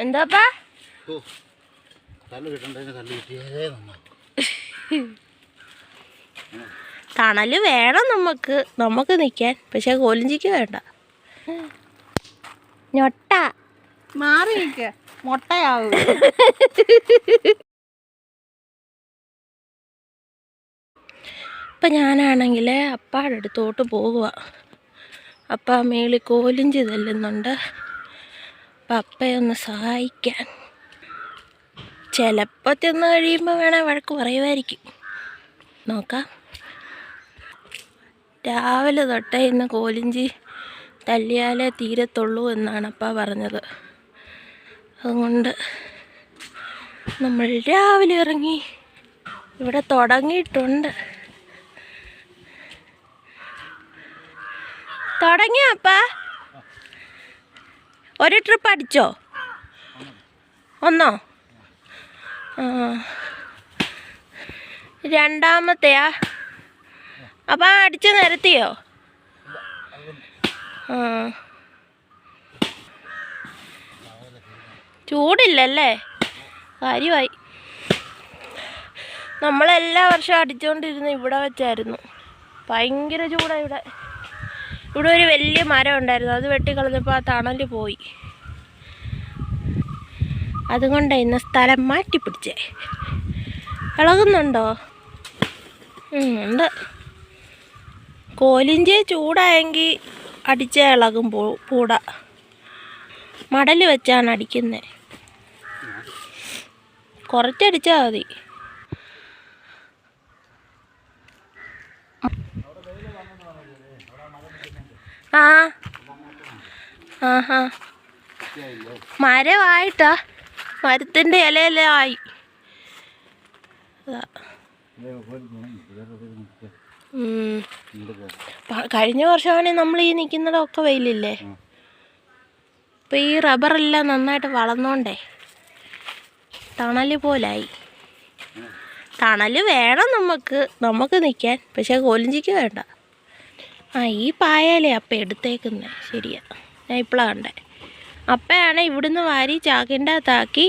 എന്താപ്പാ? തണൽ വേണം നമുക്ക് നമുക്ക് നിൽക്കാൻ പക്ഷെ കോലിഞ്ചിക്ക് വേണ്ട. ഞൊട്ട. മാറി നിൽക്ക മുട്ടയാവും. ഇപ്പം ഞാനാണെങ്കിൽ അപ്പാടെ അടുത്തോട്ട് പോകുക അപ്പ മേളിൽ കോലിഞ്ചി തല്ലുന്നുണ്ട്. ഒന്ന് സഹായിക്കാൻ. ചിലപ്പോൾ ചെന്ന് കഴിയുമ്പോൾ വേണേൽ വഴക്ക് പറയുമായിരിക്കും നോക്കാം. രാവിലെ തൊട്ടേ ഇന്ന് കോലിഞ്ചി തല്ലിയാലേ തീരത്തുള്ളൂ എന്നാണ് അപ്പ പറഞ്ഞത്. അതുകൊണ്ട് നമ്മൾ രാവിലെ ഇറങ്ങി ഇവിടെ തുടങ്ങിയിട്ടുണ്ട്. തുടങ്ങിയപ്പാ ഒരു ട്രിപ്പ് അടിച്ചോ? ഒന്നോ? ആ. രണ്ടാമത്തെയാ അപ്പം അടിച്ച് നിരത്തിയോ? ആ. ചൂടില്ലല്ലേ? കാര്യമായി. നമ്മളെല്ലാ വർഷവും അടിച്ചുകൊണ്ടിരുന്ന ഇവിടെ വെച്ചായിരുന്നു. ഭയങ്കര ചൂടാണ് ഇവിടെ. ഇവിടെ ഒരു വലിയ മരം ഉണ്ടായിരുന്നു. അത് വെട്ടിക്കളഞ്ഞപ്പോൾ ആ തണൽ പോയി. അതുകൊണ്ടാണ് ഇന്ന് സ്ഥലം മാറ്റിപ്പിടിച്ചേ. ഇളകുന്നുണ്ടോ? ഉണ്ട്. കോലിഞ്ചി ചൂടായെങ്കിൽ അടിച്ച ഇളകും പൂട. മടൽ വെച്ചാണ് അടിക്കുന്നത് കുറച്ചടിച്ചാൽ മതി. ആ. ആഹാ. മരമായിട്ടാ മരത്തിന്റെ ഇലയെല്ലാം ആയി. കഴിഞ്ഞ വർഷമാണെങ്കിൽ നമ്മൾ ഈ നിൽക്കുന്നിടമൊക്കെ വെയിലില്ലേ ഇപ്പം ഈ റബ്ബറെല്ലാം നന്നായിട്ട് വളർന്നോണ്ടേ തണൽ പോലായി. തണൽ വേണം നമുക്ക് നമുക്ക് നിൽക്കാൻ പക്ഷേ കോലിഞ്ചിക്ക് വേണ്ട. ആ ഈ പായാലേ അപ്പം എടുത്തേക്കുന്നത് ശരിയാ. ഞാൻ ഇപ്പോഴാണ് കണ്ടേ. അപ്പയാണ് ഇവിടുന്ന് വാരി ചാക്കിന്റെ അകത്താക്കി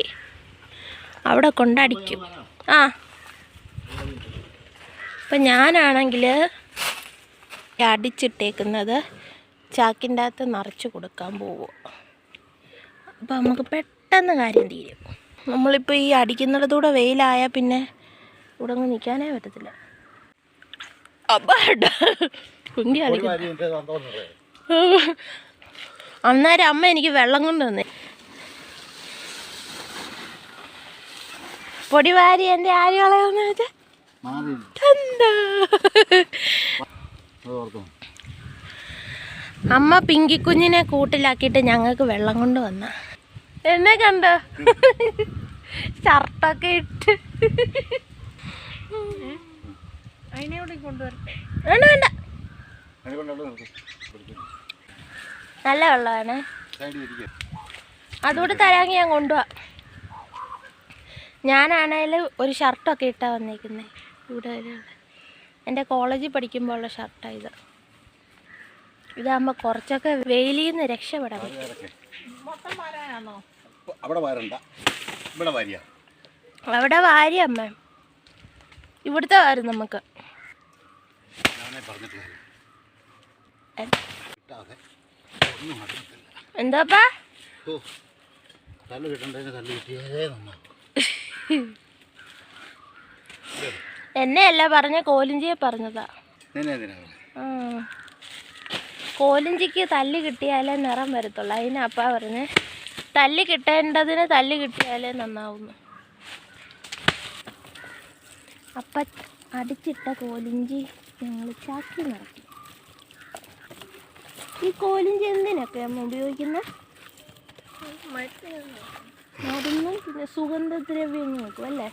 അവിടെ കൊണ്ടടിക്കും. ആ. അപ്പം ഞാനാണെങ്കിൽ അടിച്ചിട്ടേക്കുന്നത് ചാക്കിന്റെ അകത്ത് നിറച്ച് കൊടുക്കാൻ പോവും. അപ്പോൾ നമുക്ക് പെട്ടെന്ന് കാര്യം തീരും. നമ്മളിപ്പോൾ ഈ അടിക്കുന്നിടത്തൂടെ വെയിലായാൽ പിന്നെ ഇവിടെ നിൽക്കാനേ പറ്റത്തില്ല. അപ്പം കുണ്ടി ഒരു കളിക്കും കാര്യം എന്റെ സന്തോഷം പറയാം. അന്നേരം അമ്മ എനിക്ക് വെള്ളം കൊണ്ട് തന്നെ. പൊടി വാരി എന്റെ ആര് കളയാന്ന് വെച്ചാൽ അത് ഓർക്കും അമ്മ പിങ്കിക്കുഞ്ഞിനെ കൂട്ടിലാക്കിയിട്ട് ഞങ്ങൾക്ക് വെള്ളം കൊണ്ട് വന്ന. എന്നെ കണ്ടോ? ഷർട്ടൊക്കെ ഇട്ട്. വേണ്ട വേണ്ട. നല്ല വെള്ളമാണ്. തരാങ്ങി അതുകൂടി തരാമെങ്കിൽ ഞാൻ കൊണ്ടുപോവാം. ഞാനാണേൽ ഒരു ഷർട്ടൊക്കെ ഇട്ടാ വന്നേക്കുന്നത് ഇവിടെ എന്റെ കോളേജിൽ പഠിക്കുമ്പോൾ ഉള്ള ഷർട്ടാണ് ഇത്. ഇതാകുമ്പോൾ കുറച്ചൊക്കെ വെയിലിൽ നിന്ന് രക്ഷപ്പെടാൻ അവിടെ വാരിയമ്മ അവിടെ വാരി അമ്മ. ഇവിടുത്തെ വാരും നമുക്ക്. എന്താപ്പാ? കിട്ടണ്ടതിന് നന്നാവും. എന്നെയല്ല പറഞ്ഞ കോലിഞ്ചിയെ പറഞ്ഞതാ. കോലിഞ്ചിക്ക് തല്ല് കിട്ടിയാലേ നിറം വരത്തുള്ളൂ. അതിന് അപ്പാ പറഞ്ഞ്. തല്ല് കിട്ടേണ്ടതിന് തല്ല് കിട്ടിയാലേ നന്നാവുന്നു. അപ്പ അടിച്ചിട്ട കോലിഞ്ചി ഞങ്ങൾ ചാക്കി നിറക്കി ഈ കോലും ചെന്തിനൊക്കെ നമ്മൾ ഉപയോഗിക്കുന്ന? മരുന്നും പിന്നെ സുഗന്ധദ്രവ്യങ്ങൾക്കും അല്ലേ?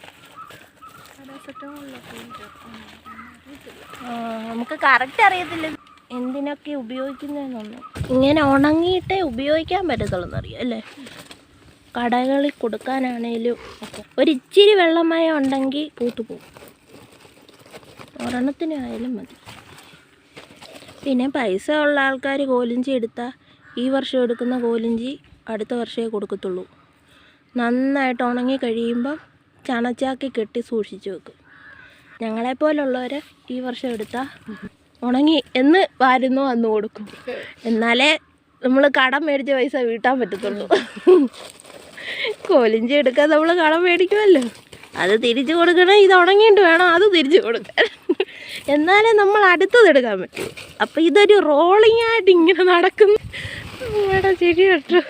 ആ, നമുക്ക് കറക്റ്റ് അറിയത്തില്ല. എന്തിനൊക്കെ ഉപയോഗിക്കുന്നതെന്നൊന്നും. ഇങ്ങനെ ഉണങ്ങിയിട്ടേ ഉപയോഗിക്കാൻ പറ്റത്തുള്ളൂ എന്നറിയാം അല്ലേ? കടകളിൽ കൊടുക്കാനാണേലും ഒരിച്ചിരി വെള്ളമയം ഉണ്ടെങ്കിൽ പൂത്തുപോകും. ഒരെണ്ണത്തിനായാലും മതി. പിന്നെ പൈസ ഉള്ള ആൾക്കാർ കോലിഞ്ചി എടുത്താൽ ഈ വർഷം എടുക്കുന്ന കോലിഞ്ചി അടുത്ത വർഷമേ കൊടുക്കത്തുള്ളൂ. നന്നായിട്ട് ഉണങ്ങി കഴിയുമ്പം ചണച്ചാക്കി കെട്ടി സൂക്ഷിച്ചു വെക്കും. ഞങ്ങളെപ്പോലുള്ളവർ ഈ വർഷം എടുത്താൽ ഉണങ്ങി എന്ന് വാരുന്നു അന്ന് കൊടുക്കും. എന്നാലേ നമ്മൾ കടം മേടിച്ച പൈസ വീട്ടാൻ പറ്റത്തുള്ളൂ. കോലിഞ്ചി എടുക്കാൻ നമ്മൾ കടം മേടിക്കുമല്ലോ അത് തിരിച്ചു കൊടുക്കണം ഇത് ഉണങ്ങിയിട്ട് വേണം അത് തിരിച്ചു കൊടുക്കാൻ. എന്നാലേ നമ്മൾ അടുത്തത് എടുക്കാൻ പറ്റൂ. അപ്പം ഇതൊരു റോളിംഗ് ആയിട്ട് ഇങ്ങനെ നടക്കുന്നു. ഇവിടെ ശരി കേട്ടോ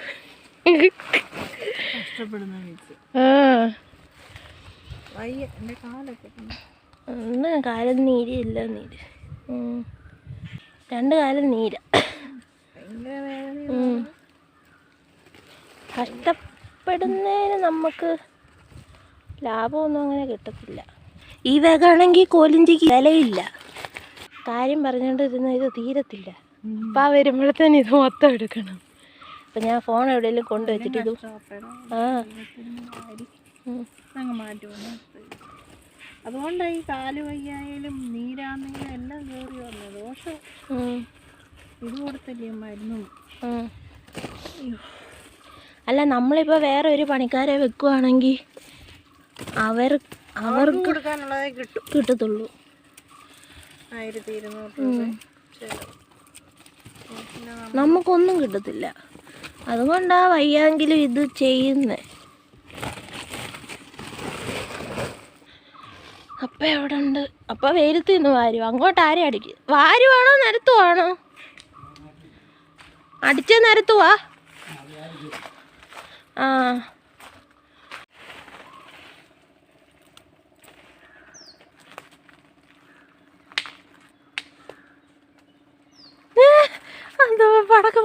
ഒന്ന് കാലം നീരില്ല നീര്. രണ്ട് കാലം നീര. കഷ്ടപ്പെടുന്നതിന് നമുക്ക് ലാഭമൊന്നും അങ്ങനെ കിട്ടത്തില്ല. ഈ വകാണെങ്കിൽ കോലിഞ്ചിക്ക് വിലയില്ല. കാര്യം പറഞ്ഞുകൊണ്ടിരുന്ന ഇത് തീരത്തില്ല. അപ്പം ആ വരുമ്പോഴത്തേന് ഇത് മൊത്തം എടുക്കണം. അപ്പം ഞാൻ ഫോൺ എവിടെയെങ്കിലും കൊണ്ടുവച്ചിട്ട് ഇത് ആ. അതുകൊണ്ട് ഈ കാൽ വയ്യായാലും നീരാന്നെങ്കിലും എല്ലാം കയറി വന്നു ദോഷം. ഇത് കൊടുത്തില്ലേ മരുന്നും? അല്ല നമ്മളിപ്പോൾ വേറെ ഒരു പണിക്കാരെ വെക്കുവാണെങ്കിൽ അവർ അവർക്ക് കൊടുക്കാനുള്ളതേ കിട്ടും. കിട്ടത്തുള്ളൂ. ആയിരത്തി ഇരുന്നൂറ്. നമുക്കൊന്നും കിട്ടത്തില്ല. അതുകൊണ്ടാ വയ്യെങ്കിലും ഇത് ചെയ്യുന്നേ. അപ്പ എവിടെ ഉണ്ട് അപ്പ വെയിലത്ത് നിന്ന് വാരു അങ്ങോട്ട് ആരും അടിക്കും? വാരുവാണോ നിരത്തുവാണോ അടിച്ച നിരത്തുവാ ആ.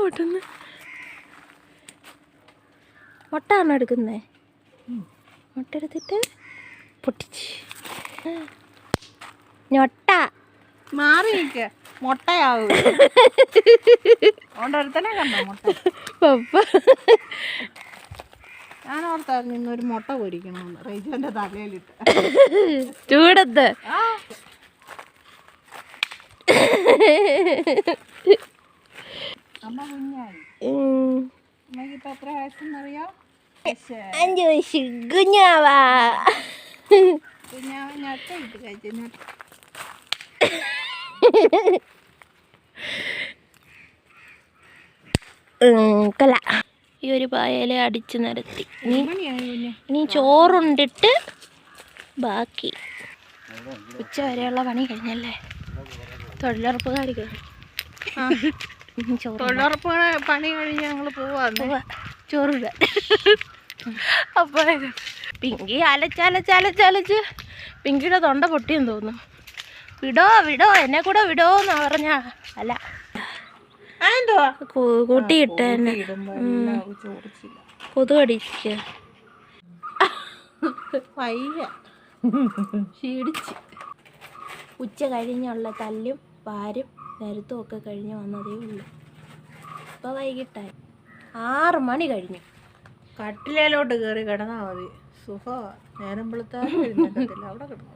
പൊട്ടുന്നു. മുട്ടാണോ എടുക്കുന്നേ? മുട്ട എടുത്തിട്ട് പൊട്ടിച്ച്. ഞൊട്ട. മാറി നിൽക്ക മുട്ടയാവും. അതുകൊണ്ടൊരുത്തനെ കണ്ടോ മുട്ട? പപ്പ. ഞാൻ ഓർത്തായിരുന്നു ഇന്നൊരു മുട്ട പൊരിക്കണമെന്ന് റൈജന്റെ തലയിലിട്ട്. ചൂടത്ത്. ആ. അമ്മ കുഞ്ഞായി. ഉം. അമ്മയ്ക്ക് ഇപ്പൊ എത്ര വയസ്സെന്നറിയോ? അഞ്ച് വയസ്സ്. കുഞ്ഞാവാ. കുഞ്ഞാവൻ ഞെട്ട ഇട്ട് കഴിച്ചു ഞെട്ട ഉം, കല ഈ ഒരു പായല അടിച്ച് നിരത്തി. ഇനി ചോറുണ്ടിട്ട് ബാക്കി. ഉച്ച വരെയുള്ള പണി കഴിഞ്ഞല്ലേ? തൊഴിലുറപ്പുകാർക്ക് ആ. തൊഴിലുറപ്പ് പണി കഴിഞ്ഞ് ഞങ്ങൾ പോവാന്ന്. ചോറില്ല അപ്പൊ പിങ്കി അലച്ചലച്ചലച്ചലച്ച് പിങ്കിയുടെ തൊണ്ട പൊട്ടിയെന്ന് തോന്നുന്നു. വിടോ വിടോ എന്നെ കൂടെ വിടോ എന്നാ പറഞ്ഞ അല്ല. എന്തുവാ കൂട്ടിയിട്ട് തന്നെ കൊതുകടിച്ച് വയ്യ. ക്ഷീണിച്ച്. ഉച്ച കഴിഞ്ഞുള്ള തല്ലും പാരും നിരത്തും ഒക്കെ കഴിഞ്ഞ് വന്നതേ ഉള്ളൂ. ഇപ്പോൾ വൈകിട്ടായി. ആറ് മണി കഴിഞ്ഞു. കട്ടിലേലോട്ട് കയറി കിടന്നാൽ മതി. സുഖമാ നേരം എഴുന്നേക്കത്തില്ല അവിടെ കിടന്നു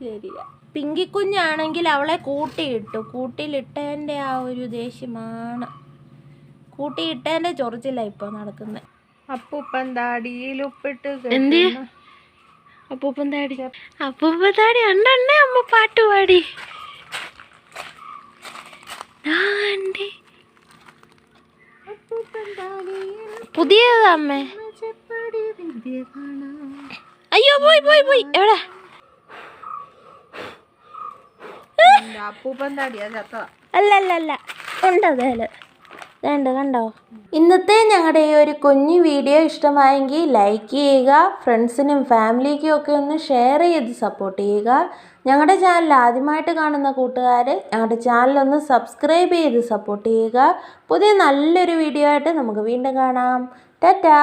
ശരിയാ. പിങ്കിക്കുഞ്ഞാണെങ്കിൽ അവളെ കൂട്ടിയിട്ടു. കൂട്ടിയിലിട്ടതിന്റെ ആ ഒരു ദേഷ്യമാണ്. കൂട്ടിയിട്ടതിന്റെ ചൊറിച്ചില്ല ഇപ്പോൾ നടക്കുന്നത് അപ്പൂപ്പൻ താടിയിൽ ഉപ്പിട്ട് എന്ത്? അപ്പൂപ്പൻ താടി അപ്പൂപ്പൻ താടി ഉണ്ടേ അമ്മ പാട്ട് പാടി. ദാണ്ടി. അപ്പൂപ്പൻ താടിയിൽ പുതിയതാ അമ്മേ. ചെപ്പടി വിദ്യ കാണാം. അയ്യോ പോയി പോയി പോയി. എവിടെ? അല്ലല്ല അപ്പൂപ്പൻ താടിയാ ചത്ത അല്ല അല്ല അല്ല. ഉണ്ട് അതേൽ വേണ്ട കണ്ടോ? ഇന്നത്തെ ഞങ്ങളുടെ ഈ ഒരു കുഞ്ഞു വീഡിയോ ഇഷ്ടമായെങ്കിൽ ലൈക്ക് ചെയ്യുക ഫ്രണ്ട്സിനും ഫാമിലിക്കും ഒക്കെ ഒന്ന് ഷെയർ ചെയ്ത് സപ്പോർട്ട് ചെയ്യുക. ഞങ്ങളുടെ ചാനൽ ആദ്യമായിട്ട് കാണുന്ന കൂട്ടുകാർ ഞങ്ങളുടെ ചാനലൊന്ന് സബ്സ്ക്രൈബ് ചെയ്ത് സപ്പോർട്ട് ചെയ്യുക. പുതിയ നല്ലൊരു വീഡിയോ ആയിട്ട് നമുക്ക് വീണ്ടും കാണാം. ടാറ്റാ!